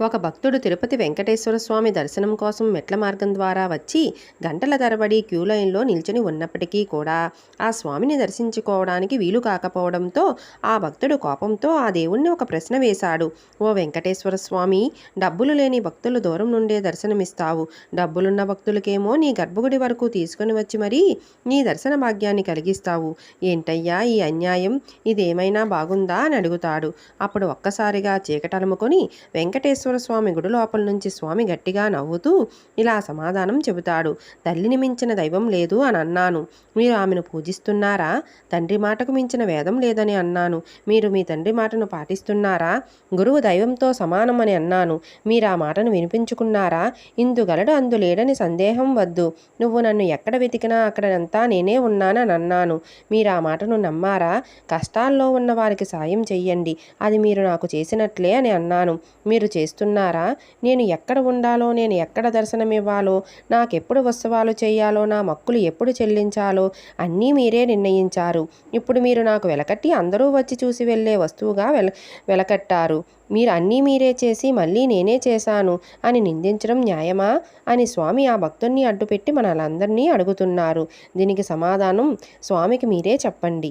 ఒక భక్తుడు తిరుపతి వెంకటేశ్వర స్వామి దర్శనం కోసం మెట్ల మార్గం ద్వారా వచ్చి గంటల తరబడి క్యూ లైన్లో నిల్చుని ఉన్నప్పటికీ కూడా ఆ స్వామిని దర్శించుకోవడానికి వీలు కాకపోవడంతో ఆ భక్తుడు కోపంతో ఆ దేవుణ్ణి ఒక ప్రశ్న వేశాడు. ఓ వెంకటేశ్వర స్వామి డబ్బులు లేని భక్తులు దూరం నుండే దర్శనమిస్తావు. డబ్బులున్న భక్తులకేమో నీ గర్భగుడి వరకు తీసుకుని వచ్చి మరీ నీ దర్శన భాగ్యాన్ని కలిగిస్తావు. ఏంటయ్యా ఈ అన్యాయం? ఇదేమైనా బాగుందా? అని అడుగుతాడు. అప్పుడు ఒక్కసారిగా చీకటలుముకొని వెంకటేశ్వర స్వామి గుడి లోపల నుంచి స్వామి గట్టిగా నవ్వుతూ ఇలా సమాధానం చెబుతాడు. తల్లిని మించిన దైవం లేదు అని అన్నాను. మీరు ఆమెను పూజిస్తున్నారా? తండ్రి మాటకు మించిన వేదం లేదని అన్నాను. మీరు మీ తండ్రి మాటను పాటిస్తున్నారా? గురువు దైవంతో సమానమని అన్నాను. మీరు ఆ మాటను వినిపించుకున్నారా? ఇందుగలడు అందులేడని సందేహం వద్దు. నువ్వు నన్ను ఎక్కడ వెతికినా అక్కడంతా నేనే ఉన్నానని అన్నాను. మీరు ఆ మాటను నమ్మారా? కష్టాల్లో ఉన్న వారికి సాయం చెయ్యండి. అది మీరు నాకు చేసినట్లే అని అన్నాను. మీరు చేస్తున్నారా? నేను ఎక్కడ ఉండాలో నేను ఎక్కడ దర్శనమివ్వాలో నాకెప్పుడు ఉత్సవాలు చేయాలో నా మక్కులు ఎప్పుడు చెల్లించాలో అన్నీ మీరే నిర్ణయించారు. ఇప్పుడు మీరు నాకు వెలకట్టి అందరూ వచ్చి చూసి వెళ్ళే వస్తువుగా వెల వెలకట్టారు. మీరు అన్నీ మీరే చేసి మళ్ళీ నేనే చేశాను అని నిందించడం న్యాయమా? అని స్వామి ఆ భక్తుణ్ణి అడ్డుపెట్టి మనలందరినీ అడుగుతున్నారు. దీనికి సమాధానం స్వామికి మీరే చెప్పండి.